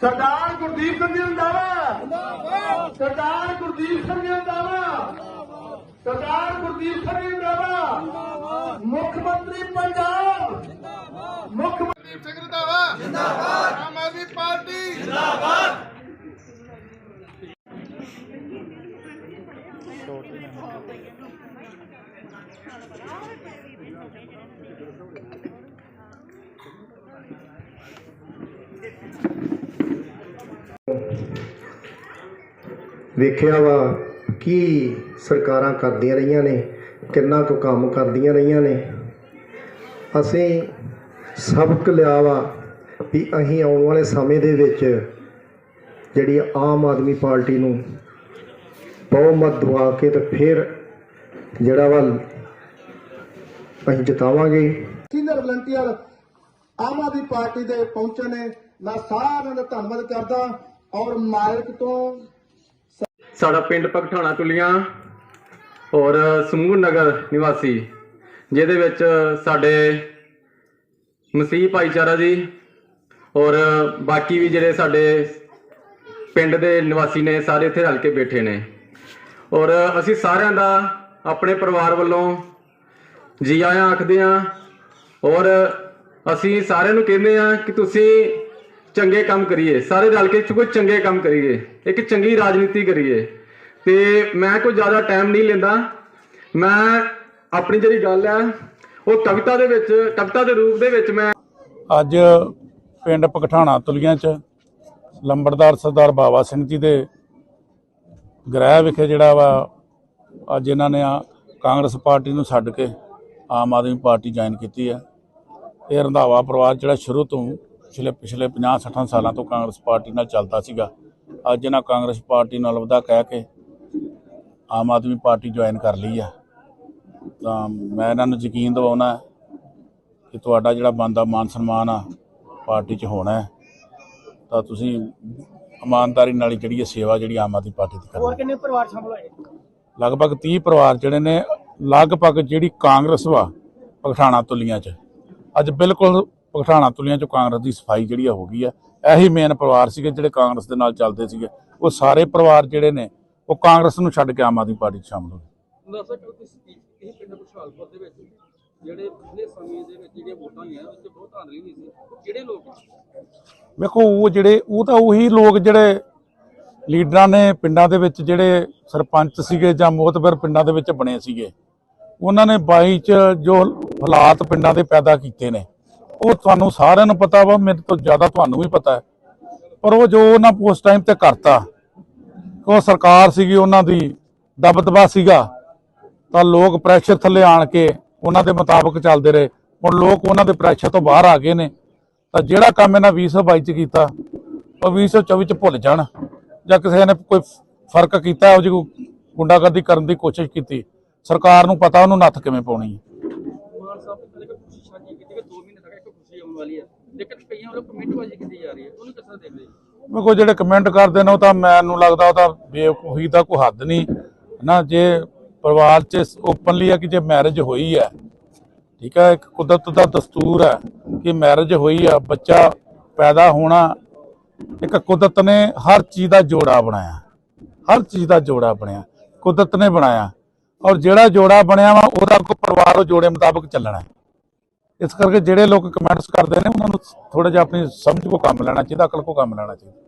ਸਰਦਾਰ ਗੁਰਦੀਪ ਸਿੰਘ ਜੀ ਰੰਧਾਵਾ ਜਿੰਦਾਬਾਦ ਸਰਦਾਰ ਗੁਰਦੀਪ ਸਿੰਘ ਜੀ ਰੰਧਾਵਾ ਸਰਦਾਰ ਗੁਰਦੀਪ ਸਿੰਘ ਜੀ ਰੰਧਾਵਾ ਮੁੱਖ ਮੰਤਰੀ ਪੰਜਾਬ ਜਿੰਦਾਬਾਦ ਮੁੱਖ ਕੁਲਦੀਪ ਸਿੰਘ ਰੰਧਾਵਾ ਜਿੰਦਾਬਾਦ ਆਮ ਆਦਮੀ ਪਾਰਟੀ ਵੇਖਿਆ ਵਾ ਕੀ ਸਰਕਾਰਾਂ ਕਰਦੀਆਂ ਰਹੀਆਂ ਨੇ, ਕਿੰਨਾ ਕੁ ਕੰਮ ਕਰਦੀਆਂ ਰਹੀਆਂ ਨੇ। ਅਸੀਂ ਸਬਕ ਲਿਆ ਵਾ ਵੀ ਅਸੀਂ ਆਉਣ ਵਾਲੇ ਸਮੇਂ ਦੇ ਵਿੱਚ ਜਿਹੜੀ ਆਮ ਆਦਮੀ ਪਾਰਟੀ ਨੂੰ ਬਹੁਮਤ ਦਵਾ ਕੇ ਤੇ ਫਿਰ ਜਿਹੜਾ ਵਾ ਅਸੀਂ ਜਿਤਾਵਾਂਗੇ। Senior volunteer Aam Aadmi Party ਦੇ ਪਹੁੰਚੇ ਨੇ। ਮੈਂ ਸਾਰਿਆਂ ਦਾ ਧੰਨਵਾਦ ਕਰਦਾ। ਔਰ ਮਾਲਕ ਤੋਂ ਸਾਡਾ ਪਿੰਡ ਪਗਠਾਣਾ ਟੁੱਲੀਆਂ ਔਰ ਸਮੂਹ ਨਗਰ ਨਿਵਾਸੀ, ਜਿਹਦੇ ਵਿੱਚ ਸਾਡੇ ਮਸੀਹ ਭਾਈਚਾਰਾ ਜੀ ਔਰ ਬਾਕੀ ਵੀ ਜਿਹੜੇ ਸਾਡੇ ਪਿੰਡ ਦੇ ਨਿਵਾਸੀ ਨੇ, ਸਾਰੇ ਇੱਥੇ ਰਲ ਕੇ ਬੈਠੇ ਨੇ। ਔਰ ਅਸੀਂ ਸਾਰਿਆਂ ਦਾ ਆਪਣੇ ਪਰਿਵਾਰ ਵੱਲੋਂ ਜੀ ਆਇਆਂ ਆਖਦੇ ਹਾਂ ਔਰ ਅਸੀਂ ਸਾਰਿਆਂ ਨੂੰ ਕਹਿੰਦੇ ਹਾਂ ਕਿ ਤੁਸੀਂ ਚੰਗੇ ਕੰਮ ਕਰੀਏ, ਸਾਰੇ ਰਲ ਕੇ ਕੋਈ ਚੰਗੇ ਕੰਮ ਕਰੀਏ, ਇੱਕ ਚੰਗੀ ਰਾਜਨੀਤੀ ਕਰੀਏ। ਤੇ ਮੈਂ ਕੋਈ ਜ਼ਿਆਦਾ ਟਾਈਮ ਨਹੀਂ ਲੈਂਦਾ। ਮੈਂ ਆਪਣੀ ਜਿਹੜੀ ਗੱਲ ਹੈ, ਉਹ ਕਵਿਤਾ ਦੇ ਵਿੱਚ, ਕਵਿਤਾ ਦੇ ਰੂਪ ਦੇ ਵਿੱਚ ਮੈਂ ਅੱਜ ਪਿੰਡ ਪਕਠਾਣਾ ਤੁਲੀਆਂ ਚ ਲੰਬੜਦਾਰ ਸਰਦਾਰ ਬਾਵਾ ਸਿੰਘ ਜੀ ਦੇ ਗ੍ਰਹਿ ਵਿਖੇ ਜਿਹੜਾ ਵਾ, ਅੱਜ ਇਹਨਾਂ ਨੇ ਕਾਂਗਰਸ ਪਾਰਟੀ ਨੂੰ ਛੱਡ ਕੇ ਆਮ ਆਦਮੀ ਪਾਰਟੀ ਜੁਆਇਨ ਕੀਤੀ ਹੈ। ਇਹ ਰੰਧਾਵਾ ਪਰਿਵਾਰ ਜਿਹੜਾ ਸ਼ੁਰੂ ਤੋਂ ਪਿਛਲੇ ਪਿਛਲੇ 50 60 ਸਾਲਾਂ ਤੋਂ ਕਾਂਗਰਸ ਪਾਰਟੀ ਨਾਲ ਚੱਲਦਾ ਸੀਗਾ। ਅੱਜ ਇਹਨਾਂ ਕਾਂਗਰਸ ਪਾਰਟੀ ਨਾਲ ਅਲਵਿਦਾ ਕਹਿ ਕੇ ਆਮ ਆਦਮੀ ਪਾਰਟੀ ਜੁਆਇਨ ਕਰ ਲਈ ਆ। ਤਾਂ ਮੈਂ ਇਹਨਾਂ ਨੂੰ ਯਕੀਨ ਦਿਵਾਉਣਾ ਕਿ ਤੁਹਾਡਾ ਜਿਹੜਾ ਬਣਦਾ ਮਾਨ ਸਨਮਾਨ ਆ ਪਾਰਟੀ 'ਚ ਹੋਣਾ ਹੈ। ਤਾਂ ਤੁਸੀਂ ਇਮਾਨਦਾਰੀ ਨਾਲ ਜਿਹੜੀ ਸੇਵਾ ਜਿਹੜੀ ਆਮ ਆਦਮੀ ਪਾਰਟੀ ਦੀ ਕਰਨੀ ਹੋਰ ਕਿੰਨੇ ਪਰਿਵਾਰ ਸ਼ਾਮਲ ਹੋਏ? ਲਗਭਗ 30 ਪਰਿਵਾਰ ਜਿਹੜੇ ਨੇ ਲਗਭਗ ਜਿਹੜੀ ਕਾਂਗਰਸ ਵਾ ਪਠਾਣਾ ਤੁਲੀਆਂ 'ਚ। ਅੱਜ ਬਿਲਕੁਲ ਪਠਾਣਾ ਤੁਲੀਆਂ 'ਚ ਕਾਂਗਰਸ ਦੀ ਸਫ਼ਾਈ ਜਿਹੜੀ ਆ ਹੋ ਗਈ ਆ। ਇਹੀ ਮੇਨ ਪਰਿਵਾਰ ਸੀਗੇ ਜਿਹੜੇ ਕਾਂਗਰਸ ਦੇ ਨਾਲ ਚੱਲਦੇ ਸੀਗੇ। ਉਹ ਸਾਰੇ ਪਰਿਵਾਰ ਜਿਹੜੇ ਨੇ ਉਹ ਕਾਂਗਰਸ ਨੂੰ ਛੱਡ ਕੇ ਆਮ ਆਦਮੀ ਪਾਰਟੀ 'ਚ ਸ਼ਾਮਲ ਹੋ ਗਏ। ਦੱਸੋ ਕਿ ਤੁਸੀਂ ਸਪੀਚ ਇਹ ਪਿੰਡ ਖੁਸ਼ਹਾਲਪੁਰ ਦੇ ਵਿੱਚ ਜਿਹੜੇ ਪਿਛਲੇ ਸਮੇਂ ਦੇ ਵਿੱਚ ਜਿਹੜੀਆਂ ਵੋਟਾਂ ਹੋਈਆਂ ਉਹ 'ਚ ਬਹੁਤ ਧਾਂਦਲੀ ਨਹੀਂ ਸੀ। ਉਹ ਕਿਹੜੇ ਲੋਕ ਵੇਖੋ ਉਹ ਜਿਹੜੇ ਉਹ ਤਾਂ ਉਹੀ ਲੋਕ ਜਿਹੜੇ ਲੀਡਰਾਂ ਨੇ ਪਿੰਡਾਂ ਦੇ ਵਿੱਚ ਜਿਹੜੇ ਸਰਪੰਚ ਸੀਗੇ ਜਾਂ ਮੋਤਬਰ ਪਿੰਡਾਂ ਦੇ ਵਿੱਚ ਬਣੇ ਸੀਗੇ। ਉਹਨਾਂ ਨੇ 22 ਚ ਜੋ ਹਾਲਾਤ ਪਿੰਡਾਂ ਦੇ ਪੈਦਾ ਕੀਤੇ ਨੇ ਉਹ ਤੁਹਾਨੂੰ ਸਾਰਿਆਂ ਨੂੰ ਪਤਾ ਵਾ ਮੇਰੇ ਤੋਂ ਜ਼ਿਆਦਾ ਤੁਹਾਨੂੰ ਵੀ ਪਤਾ ਹੈ। ਪਰ ਉਹ ਜੋ ਉਹਨਾਂ ਉਸ ਟਾਈਮ ਤੇ ਕਰਤਾ ਉਹ ਸਰਕਾਰ ਸੀਗੀ, ਉਹਨਾਂ ਦੀ ਦਬਦਬਾ ਸੀਗਾ, ਤਾਂ ਲੋਕ ਪ੍ਰੈਸ਼ਰ ਥੱਲੇ ਆਣ ਕੇ ਉਹਨਾਂ ਦੇ ਮੁਤਾਬਕ ਚੱਲਦੇ ਰਹੇ। ਹੁਣ ਲੋਕ ਉਹਨਾਂ ਦੇ ਪ੍ਰੈਸ਼ਰ ਤੋਂ ਬਾਹਰ ਆ ਗਏ ਨੇ। ਤਾਂ ਜਿਹੜਾ ਕੰਮ ਇਹਨਾਂ 2022 ਚ ਕੀਤਾ, ਉਹ 2024 ਚ ਭੁੱਲ ਜਾਣ, ਜਾਂ ਕਿਸੇ ਨੇ ਕੋਈ ਫ਼ਰਕ ਕੀਤਾ, ਉਹ ਜਿਹੀ ਗੁੰਡਾਗਰਦੀ ਕਰਨ ਦੀ ਕੋਸ਼ਿਸ਼ ਕੀਤੀ, ਸਰਕਾਰ ਨੂੰ ਪਤਾ ਉਹਨੂੰ ਨੱਥ ਕਿਵੇਂ ਪਾਉਣੀ ਹੈ ਮਾਨ ਸਾਹਿਬ ਨੇ ਪਹਿਲੇ ਕਿ ਖੁਸ਼ੀ ਸਾਂਝੀ ਕੀਤੀ ਕਿ 2 ਮਹੀਨੇ ਤੱਕ ਇੱਕ ਖੁਸ਼ੀ ਆਉਣ ਵਾਲੀ ਹੈ ਲੇਕਿਨ ਕਈਆਂ ਵੱਲੋਂ ਕਮੈਂਟਬਾਜ਼ੀ ਕੀਤੀ ਜਾ ਰਹੀ ਹੈ ਉਹਨੂੰ ਕਿਸ ਤਰ੍ਹਾਂ ਦੇਖਦੇ ਹੋ ਮੇਰੇ ਜਿਹੜੇ ਕਮੈਂਟ ਕਰਦੇ ਨੇ, ਉਹ ਤਾਂ ਮੈਨੂੰ ਲੱਗਦਾ ਉਹ ਤਾਂ ਬੇਵਕੂਫੀ ਦਾ ਕੋਈ ਹੱਦ ਨਹੀਂ। ਨਾ ਜੇ ਪਰਿਵਾਰ 'ਚ ਓਪਨਲੀ ਹੈ ਕਿ ਜੇ ਮੈਰਿਜ ਹੋਈ ਹੈ ਠੀਕ ਹੈ ਇੱਕ ਕੁਦਰਤ ਦਾ ਦਸਤੂਰ ਹੈ ਕਿ ਮੈਰਿਜ ਹੋਈ ਆ, ਬੱਚਾ ਪੈਦਾ ਹੋਣਾ, ਇੱਕ ਕੁਦਰਤ ਨੇ ਹਰ ਚੀਜ਼ ਦਾ ਜੋੜਾ ਬਣਾਇਆ। ਹਰ ਚੀਜ਼ ਦਾ ਜੋੜਾ ਬਣਿਆ, ਕੁਦਰਤ ਨੇ ਬਣਾਇਆ। ਔਰ ਜਿਹੜਾ ਜੋੜਾ ਬਣਿਆ ਵਾ, ਉਹਦਾ ਕੋ ਪਰਿਵਾਰ ਉਹ ਜੋੜੇ ਮੁਤਾਬਕ ਚੱਲਣਾ ਇਸ ਕਰਕੇ ਜਿਹੜੇ ਲੋਕ ਕਮੈਂਟਸ ਕਰਦੇ ਨੇ, ਉਹਨਾਂ ਨੂੰ ਥੋੜਾ ਜਿਹਾ ਆਪਣੀ ਸਮਝ ਕੋ ਕੰਮ ਲੈਣਾ ਚਾਹੀਦਾ, ਅਕਲ ਕੋ ਕੰਮ ਲੈਣਾ ਚਾਹੀਦਾ।